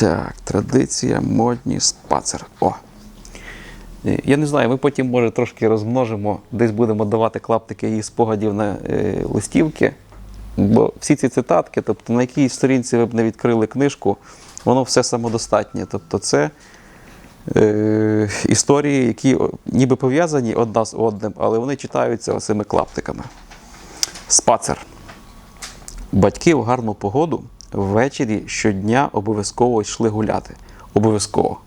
Так, традиція, модні, спацер. О. Е, Я не знаю, ми потім, може, трошки розмножимо, десь будемо давати клаптики її спогадів на е, листівки. Бо всі ці цитатки, тобто на якій сторінці ви б не відкрили книжку, воно все самодостатнє. Тобто це е, історії, які ніби пов'язані одна з одним, але вони читаються оцими клаптиками. Спацер. Батьки в гарну погоду ввечері щодня обов'язково йшли гуляти. Обов'язково.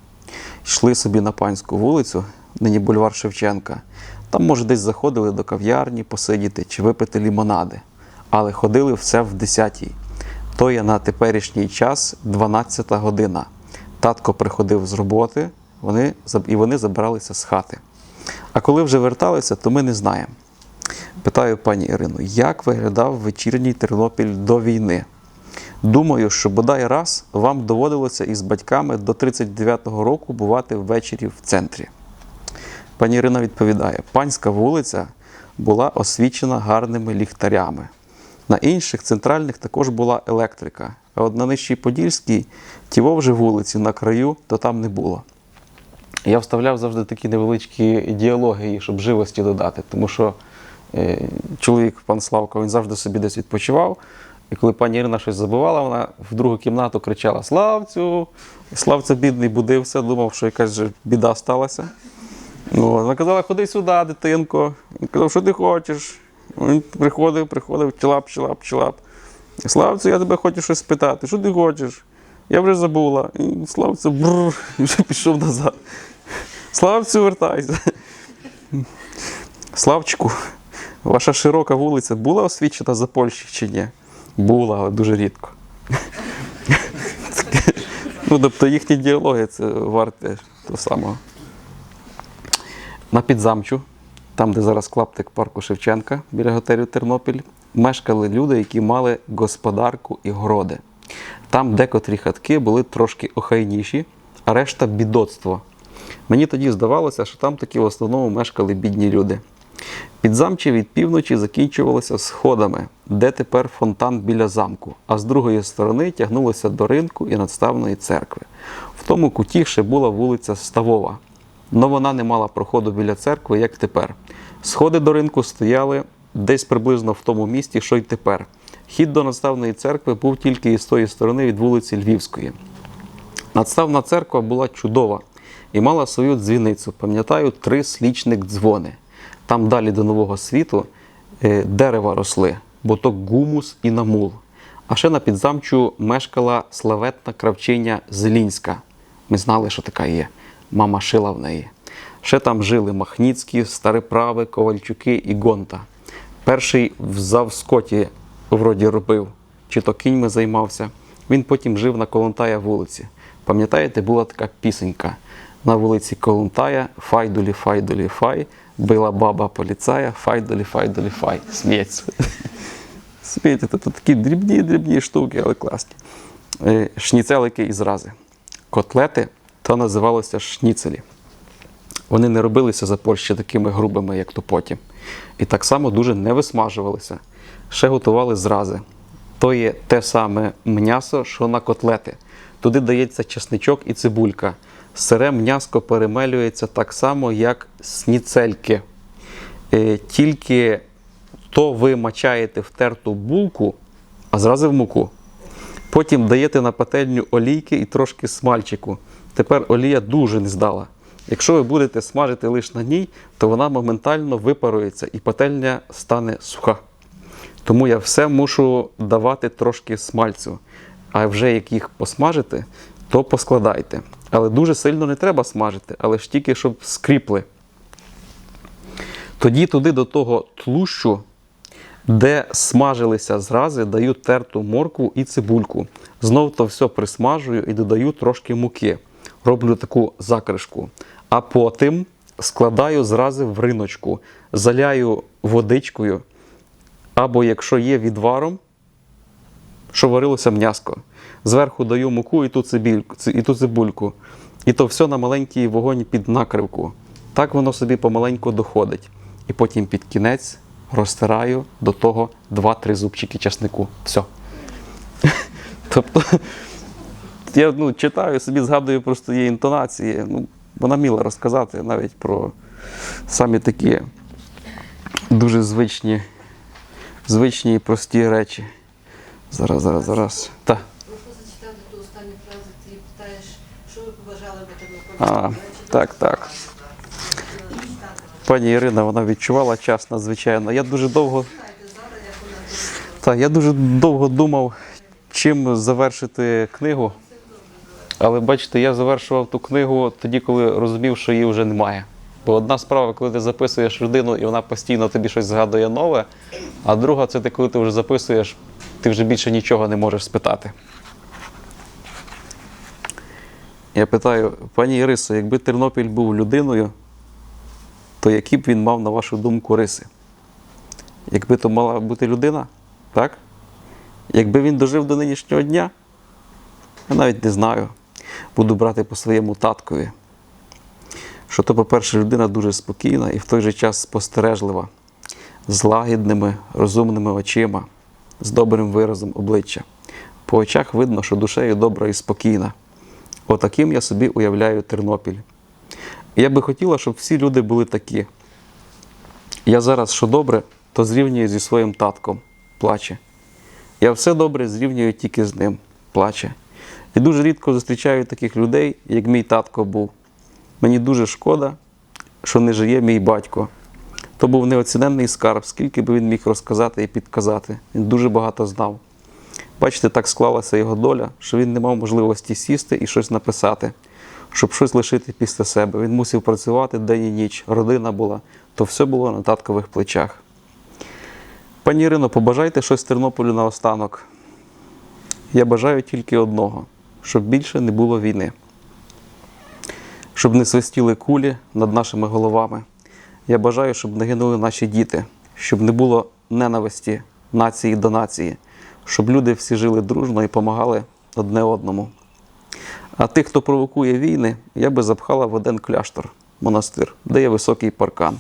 Йшли собі на панську вулицю, нині бульвар Шевченка. Там, може, десь заходили до кав'ярні посидіти чи випити лімонади. Але ходили все в 10-й. То є на теперішній час 12-та година. Татко приходив з роботи, вони, і вони забиралися з хати. А коли вже верталися, то ми не знаємо. Питаю пані Ірину, як виглядав вечірній Тернопіль до війни? Думаю, що бодай раз вам доводилося із батьками до 39-го року бувати ввечері в центрі. Пані Ірина відповідає: панська вулиця була освічена гарними ліхтарями. На інших центральних також була електрика. А от на нижчій Подільській, тіво вже вулиці на краю, то там не було. Я вставляв завжди такі невеличкі діалоги, щоб живості додати, тому що е, чоловік, пан Славко, він завжди собі десь відпочивав. І коли пані Ірина щось забувала, вона в другу кімнату кричала Славцю! Славця бідний будився, думав, що якась же біда сталася. Ну, вона казала, ходи сюди, дитинко. Він казав, що ти хочеш. Він приходив, приходив, чилап, чилап, чилап. Славцю, я тебе хочу щось спитати. Що ти хочеш? Я вже забула. І Славцю бррр, і вже пішов назад. Славцю, вертайся. Славчику, ваша широка вулиця була освічена за Польщі чи ні? Була, але дуже рідко. Ну, тобто їхні діалоги це варте того самого. На підзамчу, там, де зараз клаптик парку Шевченка біля готелю Тернопіль, мешкали люди, які мали господарку і городи. Там декотрі хатки були трошки охайніші, а решта бідоцтво. Мені тоді здавалося, що там таки в основному мешкали бідні люди. Підзамче від півночі закінчувалося сходами, де тепер фонтан біля замку, а з другої сторони тягнулося до ринку і надставної церкви. В тому куті ще була вулиця Ставова. Но вона не мала проходу біля церкви, як тепер. Сходи до ринку стояли десь приблизно в тому місті, що й тепер. Хід до надставної церкви був тільки із тої сторони від вулиці Львівської. Надставна церква була чудова і мала свою дзвіницю. Пам'ятаю, три слічник дзвони. Там далі до Нового світу е, дерева росли, бо то гумус і намул. А ще на підзамчу мешкала славетна кравчиня Зелінська. Ми знали, що така є. Мама шила в неї. Ще там жили Махніцькі, Стариправи, Ковальчуки і Гонта. Перший в Завскоті вроді робив, чи то кіньми займався. Він потім жив на Колонтая вулиці. Пам'ятаєте, була така пісенька. На вулиці Колонтая Файдулі, файдулі, фай, била баба поліцая, файдулі, файдулі, фай. Сміється. Смієте, тобто такі дрібні, дрібні штуки, але класні. Е, Шніцелики і зрази. Котлети то називалося шніцелі. Вони не робилися за Польщі такими грубими, як то потім. І так само дуже не висмажувалися. Ще готували зрази. То є те саме м'ясо, що на котлети. Туди дається чесничок і цибулька. Сире м'яско перемелюється так само, як сніцельки. Е, Тільки то ви мачаєте в терту булку, а зрази в муку. Потім даєте на пательню олійки і трошки смальчику. Тепер олія дуже не здала. Якщо ви будете смажити лише на ній, то вона моментально випарується і пательня стане суха. Тому я все мушу давати трошки смальцю. А вже як їх посмажити, то поскладайте. Але дуже сильно не треба смажити, але ж тільки щоб скріпли. Тоді туди до того тлущу, де смажилися зрази, даю терту моркву і цибульку. Знов то все присмажую і додаю трошки муки. Роблю таку закришку. А потім складаю зрази в риночку, заляю водичкою, або якщо є відваром, що варилося м'яско. Зверху даю муку і ту, цибільку, і ту цибульку. І то все на маленький вогонь під накривку. Так воно собі помаленьку доходить. І потім під кінець розтираю до того 2-3 зубчики часнику. Все. Тобто Я ну, читаю, собі згадую просто її інтонації. Ну, вона міла розказати навіть про самі такі дуже звичні, звичні і прості речі. Зараз, зараз, зараз. Та. Прошу зачитати ту останню фразу, ти питаєш, що ви побажали би А, так, так. Пані Ірина, вона відчувала час надзвичайно. Я дуже довго. Так, я дуже довго думав, чим завершити книгу. Але бачите, я завершував ту книгу тоді, коли розумів, що її вже немає. Бо одна справа, коли ти записуєш людину, і вона постійно тобі щось згадує нове, а друга це ти, коли ти вже записуєш, ти вже більше нічого не можеш спитати. Я питаю, пані Ірисо, якби Тернопіль був людиною, то які б він мав, на вашу думку, риси? Якби то мала бути людина, так? Якби він дожив до нинішнього дня, я навіть не знаю. Буду брати по своєму таткові. Що то, по-перше, людина дуже спокійна і в той же час спостережлива, з лагідними, розумними очима, з добрим виразом обличчя. По очах видно, що душею добра і спокійна. Отаким я собі уявляю Тернопіль. Я би хотіла, щоб всі люди були такі. Я зараз, що добре, то зрівнюю зі своїм татком, плаче. Я все добре зрівнюю тільки з ним, плаче. І дуже рідко зустрічаю таких людей, як мій татко був. Мені дуже шкода, що не жиє мій батько. То був неоціненний скарб, скільки би він міг розказати і підказати. Він дуже багато знав. Бачите, так склалася його доля, що він не мав можливості сісти і щось написати, щоб щось лишити після себе. Він мусив працювати день і ніч, родина була, то все було на таткових плечах. Пані Ірино, побажайте щось Тернополю наостанок. Я бажаю тільки одного, щоб більше не було війни, щоб не свистіли кулі над нашими головами. Я бажаю, щоб не гинули наші діти, щоб не було ненависті нації до нації, щоб люди всі жили дружно і допомагали одне одному. А тих, хто провокує війни, я би запхала в один кляштор, монастир, де є високий паркан.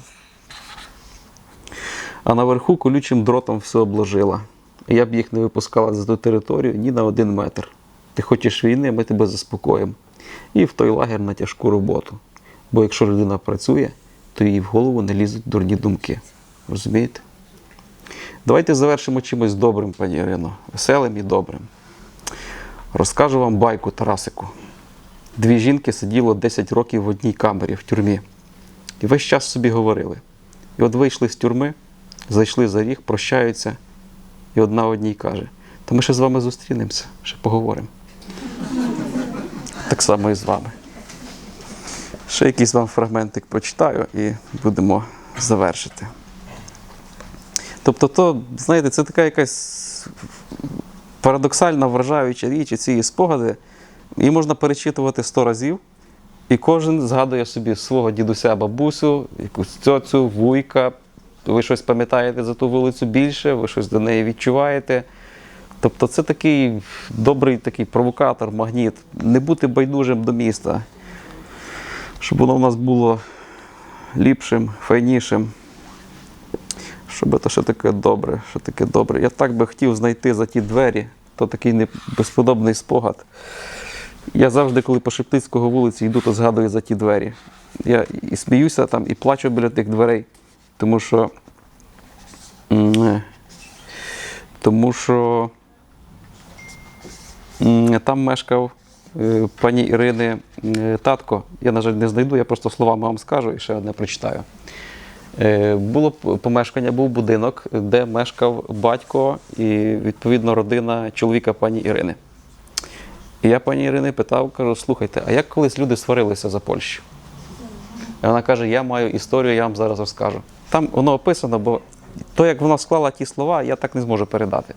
А наверху колючим дротом все обложила. Я б їх не випускала за ту територію ні на один метр. Ти хочеш війни, ми тебе заспокоїмо. І в той лагер на тяжку роботу. Бо якщо людина працює, то їй в голову не лізуть дурні думки. Розумієте? Давайте завершимо чимось добрим, пані Ірино, веселим і добрим. Розкажу вам байку Тарасику. Дві жінки сиділо 10 років в одній камері в тюрмі. І весь час собі говорили. І от вийшли з тюрми, зайшли за ріг, прощаються, і одна одній каже: Та ми ще з вами зустрінемося, ще поговоримо. Так само і з вами. Ще якийсь вам фрагментик прочитаю і будемо завершити. Тобто, то, знаєте, це така якась парадоксальна вражаюча річ, і ці спогади. Її можна перечитувати сто разів, і кожен згадує собі свого дідуся, бабусю, якусь цьоцю, вуйка. Ви щось пам'ятаєте за ту вулицю більше, ви щось до неї відчуваєте. Тобто це такий добрий такий провокатор, магніт. Не бути байдужим до міста, щоб воно в нас було ліпшим, файнішим. Щоб це що таке добре, що таке добре. Я так би хотів знайти за ті двері, то такий безподобний спогад. Я завжди, коли по Шептицького вулиці йду, то згадую за ті двері. Я і сміюся там, і плачу біля тих дверей, тому що. е, Тому що там мешкав е, пані Ірини татко. Я, на жаль, не знайду, я просто словами вам скажу і ще одне прочитаю. Е, Було помешкання, був будинок, де мешкав батько і відповідно родина чоловіка пані Ірини. І я пані Ірини питав, кажу, слухайте, а як колись люди сварилися за Польщу? І вона каже: Я маю історію, я вам зараз розкажу. Там воно описано, бо то, як вона склала ті слова, я так не зможу передати.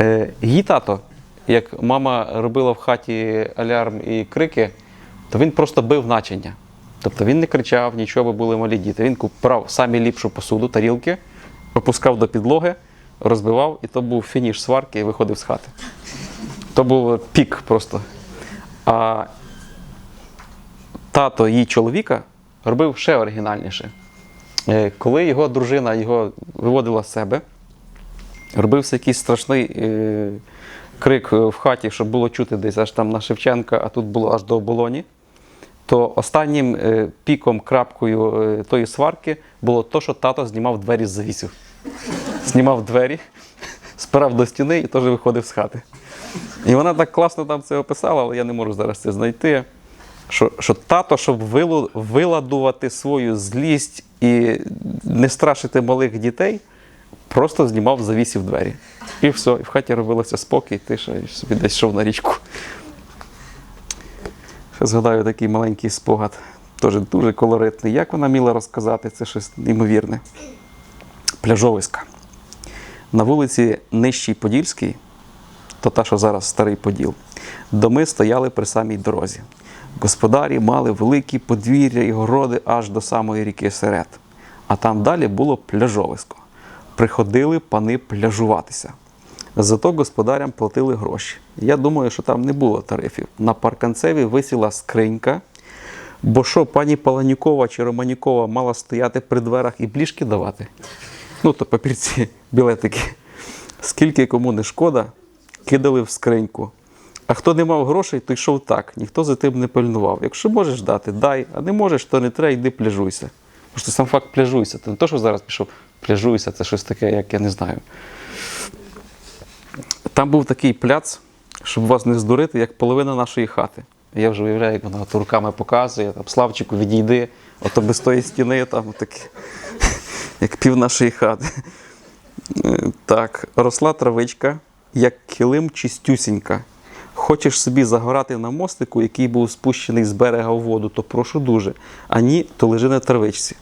Е, її тато, як мама робила в хаті алярм і крики, то він просто бив начиння. Тобто він не кричав, нічого, були малі діти. Він брав самі ліпшу посуду, тарілки, опускав до підлоги, розбивав, і то був фініш сварки і виходив з хати. То був пік просто. А тато її чоловіка робив ще оригінальніше. Е, Коли його дружина його виводила з себе, робився якийсь страшний е, крик е, в хаті, щоб було чути десь аж там на Шевченка, а тут було аж до оболоні. То останнім е, піком, крапкою е, тої сварки було то, що тато знімав двері з завісів. Знімав двері, спирав до стіни і теж виходив з хати. І вона так класно там це описала, але я не можу зараз це знайти. Що, що тато, щоб виладувати свою злість і не страшити малих дітей, просто знімав завісів двері. І все, і в хаті робилося спокій, тиша, і собі десь йшов на річку. Ще згадаю такий маленький спогад, теж дуже колоритний. Як вона міла розказати, це щось неймовірне. Пляжовиська. На вулиці Нижчій Подільській, то та, що зараз старий Поділ, доми стояли при самій дорозі. Господарі мали великі подвір'я і городи аж до самої ріки Серед. А там далі було пляжовисько. Приходили пани пляжуватися. Зато господарям платили гроші. Я думаю, що там не було тарифів. На парканцеві висіла скринька, бо що пані Паланюкова чи Романюкова мала стояти при дверах і бліжки давати. Ну, то папірці, білетики. Скільки кому не шкода, кидали в скриньку. А хто не мав грошей, то йшов так, ніхто за тим не пильнував. Якщо можеш дати, дай, а не можеш, то не треба, йди пляжуйся. Просто сам факт пляжуйся. Це не то, що зараз пішов пляжуйся, це щось таке, як я не знаю. Там був такий пляц, щоб вас не здурити, як половина нашої хати. Я вже уявляю, як вона от руками показує, там, Славчику, відійди, ото без тої стіни, там таке, як пів нашої хати. Так, росла травичка, як килим чистюсінька. Хочеш собі загорати на мостику, який був спущений з берега в воду, то прошу дуже. А ні, то лежи на травичці.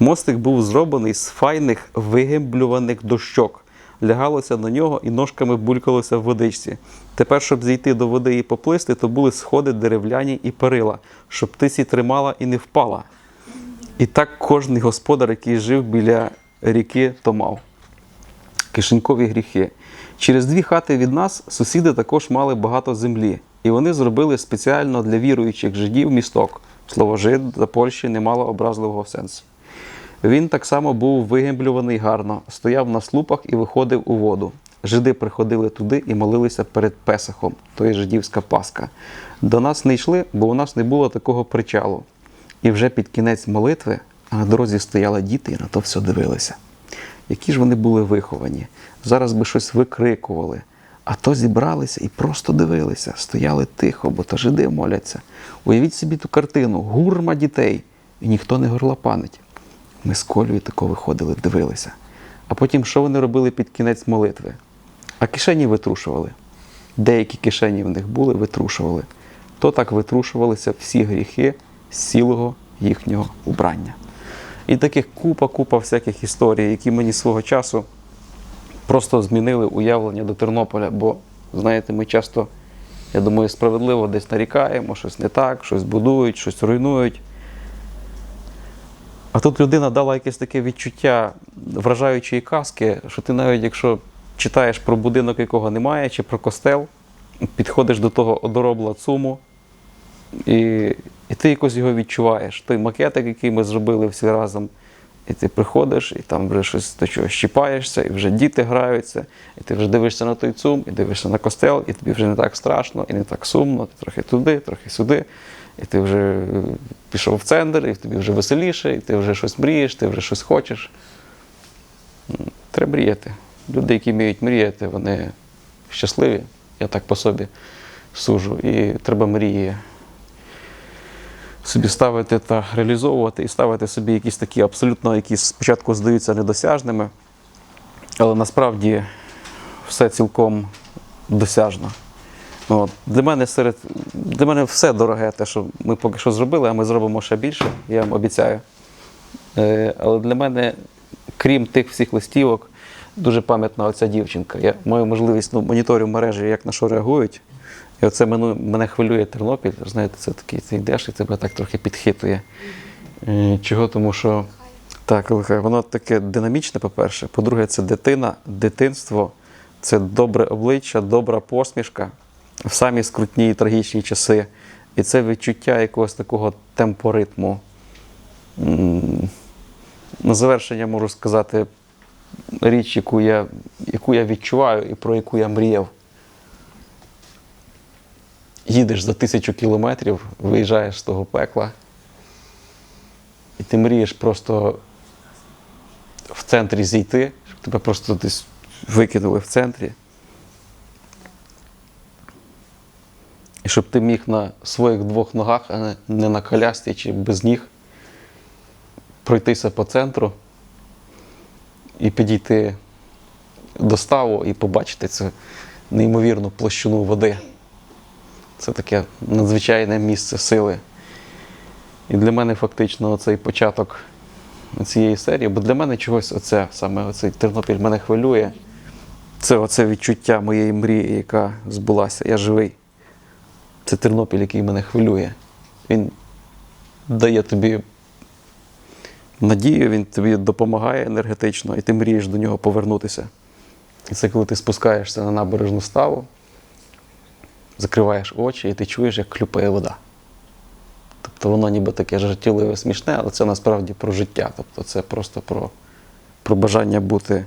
Мостик був зроблений з файних вигемблюваних дощок. Лягалося на нього і ножками булькалося в водичці. Тепер, щоб зійти до води і поплисти, то були сходи деревляні і перила, щоб ти сі тримала і не впала. І так кожний господар, який жив біля ріки, то мав кишенькові гріхи. Через дві хати від нас сусіди також мали багато землі, і вони зробили спеціально для віруючих жидів місток. Слово жид за Польщі не мало образливого сенсу. Він так само був вигемблюваний гарно, стояв на слупах і виходив у воду. Жиди приходили туди і молилися перед Песахом, то є жидівська Пасха. До нас не йшли, бо у нас не було такого причалу. І вже під кінець молитви на дорозі стояли діти і на то все дивилися. Які ж вони були виховані. Зараз би щось викрикували. А то зібралися і просто дивилися, стояли тихо, бо то жиди моляться. Уявіть собі ту картину, гурма дітей, і ніхто не горлопанить. Ми з Колею тако виходили, дивилися. А потім що вони робили під кінець молитви? А кишені витрушували. Деякі кишені в них були, витрушували. То так витрушувалися всі гріхи з цілого їхнього убрання. І таких купа-купа всяких історій, які мені свого часу просто змінили уявлення до Тернополя. Бо, знаєте, ми часто, я думаю, справедливо десь нарікаємо, щось не так, щось будують, щось руйнують. А тут людина дала якесь таке відчуття вражаючої казки, що ти навіть якщо читаєш про будинок, якого немає, чи про костел, підходиш до того одоробла цуму, і, і ти якось його відчуваєш. Той макетик, який ми зробили всі разом, і ти приходиш, і там вже щось до чого щіпаєшся, і вже діти граються, і ти вже дивишся на той цум, і дивишся на костел, і тобі вже не так страшно, і не так сумно, ти трохи туди, трохи сюди. І ти вже е, пішов в центр, і тобі вже веселіше, і ти вже щось мрієш, ти вже щось хочеш. Треба мріяти. Люди, які вміють мріяти, вони щасливі. Я так по собі сужу. І треба мрії собі ставити та реалізовувати і ставити собі якісь такі абсолютно, які спочатку здаються недосяжними, але насправді все цілком досяжно. От. Для мене серед для мене все дороге, те, що ми поки що зробили, а ми зробимо ще більше, я вам обіцяю. Е, але для мене, крім тих всіх листівок, дуже пам'ятна оця дівчинка. Я маю можливість ну, моніторю мережі, як на що реагують. І оце мене, мене хвилює Тернопіль. Знаєте, це такий ти йдеш і тебе так трохи підхитує. Е, Чого? Тому що так, воно таке динамічне, по-перше. По-друге, це дитина, дитинство, це добре обличчя, добра посмішка в самі скрутні і трагічні часи. І це відчуття якогось такого темпоритму. На завершення можу сказати річ, яку я, яку я відчуваю і про яку я мріяв. Їдеш за тисячу кілометрів, виїжджаєш з того пекла, і ти мрієш просто в центрі зійти, щоб тебе просто десь викинули в центрі. І щоб ти міг на своїх двох ногах, а не- на колясці чи без ніг, пройтися по центру і підійти до ставу і побачити цю неймовірну площину води. Це таке надзвичайне місце сили. І для мене фактично цей початок цієї серії, бо для мене чогось оце, саме оцей Тернопіль мене хвилює. Це оце відчуття моєї мрії, яка збулася. Я живий. Це Тернопіль, який мене хвилює. Він дає тобі надію, він тобі допомагає енергетично, і ти мрієш до нього повернутися. І це коли ти спускаєшся на набережну ставу, закриваєш очі і ти чуєш, як хлюпає вода. Тобто воно ніби таке жартівливе, смішне, але це насправді про життя. Тобто це просто про, про бажання бути,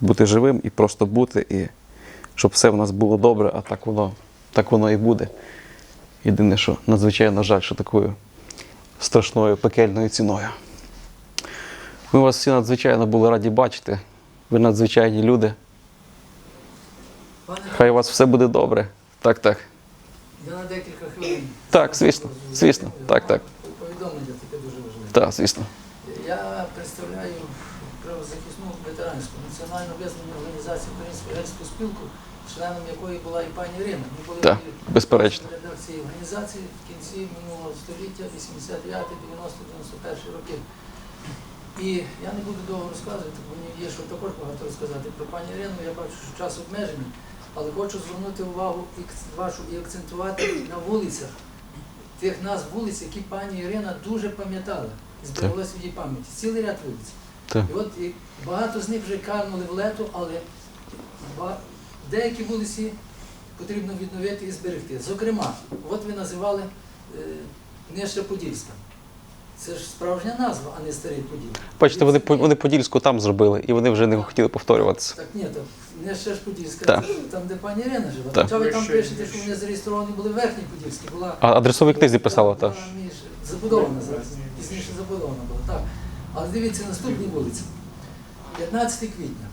бути живим і просто бути, і щоб все в нас було добре, а так воно, так воно і буде. Єдине, що надзвичайно жаль, що такою страшною пекельною ціною. Ми вас всі надзвичайно були раді бачити. Ви надзвичайні люди. Хай у вас все буде добре. Так, так. я на декілька хвилин. Так, звісно, звісно, так, так. Повідомлення таке дуже важливе. Так, звісно. Я представляю правозахисну ветеранську національно визнану організацію Українську гельську спілку, членом якої була і пані Ірина. Ми були Так, в безперечно. редакції організації в кінці минулого століття, 89, 90, 91 роки. І я не буду довго розказувати, бо мені є що також багато розказати про пані Ірину. Я бачу, що час обмежений, але хочу звернути увагу і вашу і акцентувати на вулицях, тих назв вулиць, які пані Ірина дуже пам'ятала. І збереглося в її пам'яті. Цілий ряд вулиць. Так. І от і багато з них вже канули в лету, але деякі вулиці потрібно відновити і зберегти. Зокрема, от ви називали е, Нижча Подільська. Це ж справжня назва, а не старий Поділ. Бачите, вони, вони Подільську там зробили, і вони вже не хотіли повторюватися. Так ні, так Нижча ж Подільська, Так. там, де пані Ірина жила. Так. Хоча ви там Вище, пишете, що вони зареєстровані були в Верхній Подільській, була А адресовій книзі писала була теж. між- Забудована зараз, пізніше забудована була. Так. Але дивіться, наступні вулиці. 15 квітня.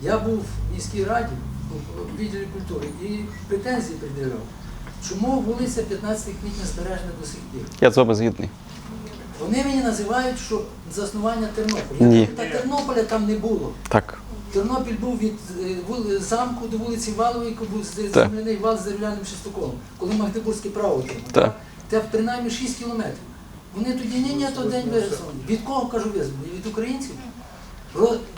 Я був в міській раді у відділі культури і претензії пред'являв. Чому вулиця 15 квітня збережена до сих пір? Я з вами згідний. Вони мені називають, що заснування Тернополя. Я Ні. кажу, Та Тернополя там не було. Так. Тернопіль був від е, замку до вулиці Валової, який був земляний вал з дерев'яним шестоколом, коли Магдебурзьке право отримав. Так. Те принаймні 6 кілометрів. Вони тоді ні, ні, то день визваний. Від кого кажу визваний? Від українців.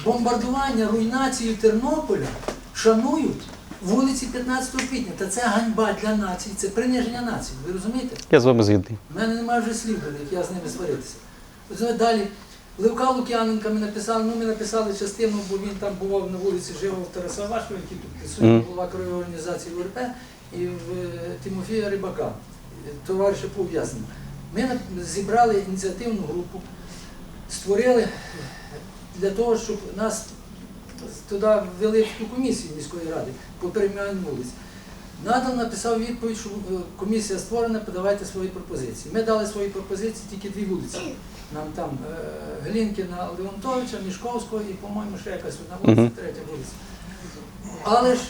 Бомбардування, руйнацію Тернополя шанують вулиці 15 квітня. Та це ганьба для нації, це приниження нації. Ви розумієте? Я з вами згідний. У мене немає вже слів, як я з ними сваритися. Далі. Левка Лук'яненка ми написали, ну ми написали частину, бо він там бував на вулиці Живого Тараса Вашого, який тут присутній, голова краєвої організації УРП, і в е, Тимофія Рибака, товариша по ув'язненню. Ми зібрали ініціативну групу, створили для того, щоб нас туди ввели в ту комісію міської ради по перейменуванню вулиць. Надал написав відповідь, що е, комісія створена, подавайте свої пропозиції. Ми дали свої пропозиції тільки дві вулиці. Нам там е, Глінкіна Леонтовича, Мішковського і, по-моєму, ще якась одна вулиця, третя вулиця. Але ж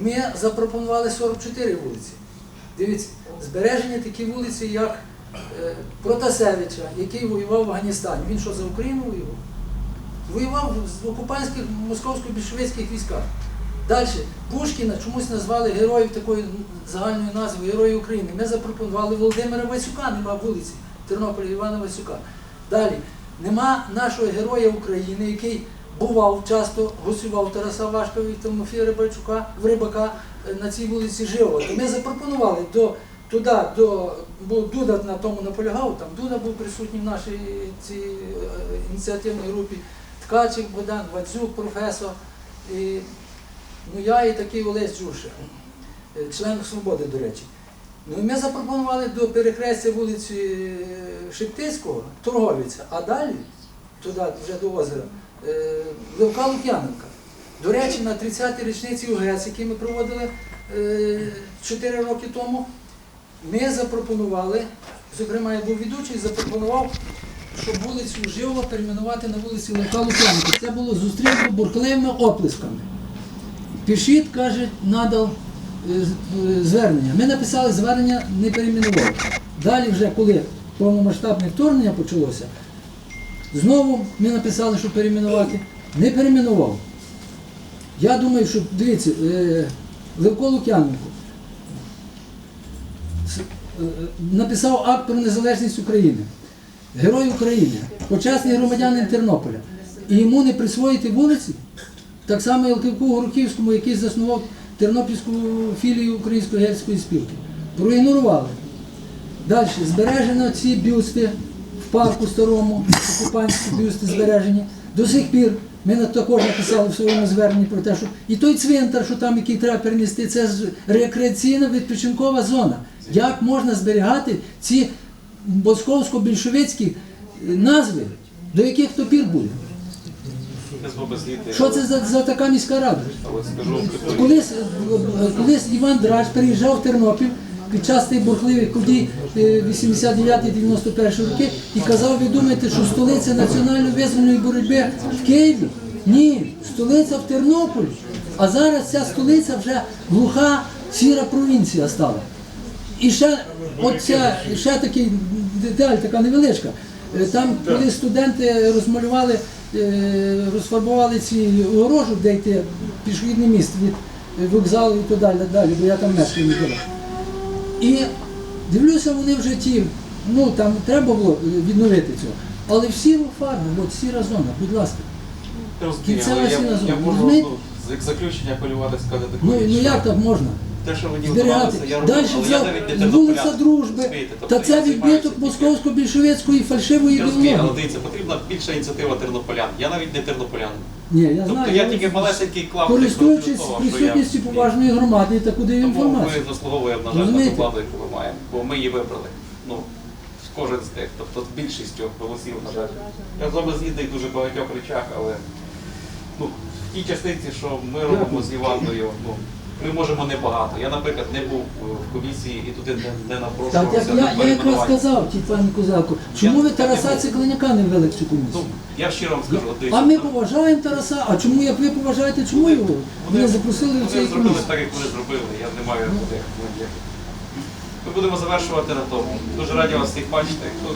ми запропонували 44 вулиці. Дивіться, збережені такі вулиці, як е, Протасевича, який воював в Афганістані. Він що за Україну воював? Воював в окупантських московсько-більшовицьких військах. Далі, Пушкіна чомусь назвали героїв такої загальної назви Герої України. Ми запропонували Володимира Васюка, нема вулиці Тернополя Івана Васюка. Далі, нема нашого героя України, який бував часто, гостював Тараса Вашкова і Тимофія Рибачука, в Рибака е, на цій вулиці Живого. То ми запропонували до, туди, до, бо Дуда на тому наполягав, там Дуда був присутній в нашій цій е, ініціативній групі, Ткачик Богдан, Вадзюк, професор. І, ну я і такий Олесь Джуша, е, член Свободи, до речі. Ну ми запропонували до перехрестя вулиці е, Шептицького, Торговиця, а далі, туди вже до озера, е, Левка Лук'яненка. До речі, на 30-й річниці УГЕС, який ми проводили 4 роки тому, ми запропонували, зокрема, я був ведучий, запропонував, щоб вулицю Живова перейменувати на вулиці Левка Лук'яненка. Це було зустрінено бурхливими оплесками. Пішіт, каже, надав е, е, звернення. Ми написали звернення, не перейменували. Далі, вже коли повномасштабне вторгнення почалося, знову ми написали, що перейменувати. Не перейменував. Я думаю, що дивіться, е, Левко Лук'яненко е, е, написав акт про незалежність України. Герой України, почесний громадянин Тернополя. І йому не присвоїти вулиці, так само і Лківку Горохівському, який заснував Тернопільську філію Української гельської спілки. Проігнорували. Далі збережено ці бюсти в парку старому, окупантські бюсти збережені. До сих пір ми також написали в своєму зверненні про те, що і той цвинтар, що там, який треба перенести, це рекреаційна відпочинкова зона. Як можна зберігати ці московсько-більшовицькі назви, до яких то пір буде? Що це за, за така міська рада? Колись, е, колись Іван Драч переїжджав в Тернопіль під час тих бурхливих подій е, 89-91 роки і казав, ви думаєте, що столиця національно визвольної боротьби в Києві? Ні, столиця в Тернополі. А зараз ця столиця вже глуха, сіра провінція стала. І ще, оця, ще такий деталь, така невеличка. Е, Там, коли студенти розмалювали, е, розфарбували ці огорожу, де йти пішохідний міст від е, вокзалу і то далі, далі, бо я там мешкаю не І дивлюся, вони вже ті, ну там треба було е, відновити цього. Але в сіру фарбу, от сіра зона, будь ласка. я розумію, Кінцева але я, зона. я можу Розумієте? ну, як заключення апелювати, сказати таку Ну, річ, ну що як так можна? Те, що ви зберігати. я роблю, Далі але я навіть не це вулиця дружби, Розумієте? Тобто та це займаюся відбиток тільки- московсько-більшовицької фальшивої Я розумію, але ідеології. дивіться, потрібна більша ініціатива тернополян. Я навіть не тернополян. Ні, я Тобто знаю. я тільки малесенький клаптик Користуючись того, що я- присутністю поважної громади, таку даю Тому ми заслуговуємо, на жаль, на Розумієте? ту владу, яку ми маємо, бо ми її вибрали. Ну, кожен з тих, тобто з більшістю голосів, на жаль. Я з вами згідний в дуже багатьох речах, але ну, в тій частиці, що ми робимо з Іванною, ну, ми можемо небагато. Я, наприклад, не був е, в комісії і туди не, не Так, напрошувався як на я, я якраз перейменування. сказав, ті пані Козаку, чому ви Тараса. Цикленяка не ввели в цю Ну, комісію? я щиро вам скажу, от А ми ну, поважаємо Тараса, а чому як ви поважаєте, чому його? Ви не запросили до Вони зробили так, як вони зробили. Я не маю куди. Ми будемо завершувати на тому. Дуже раді вас всіх бачити. Хто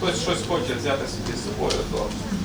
хтось щось хоче взяти собі з собою, то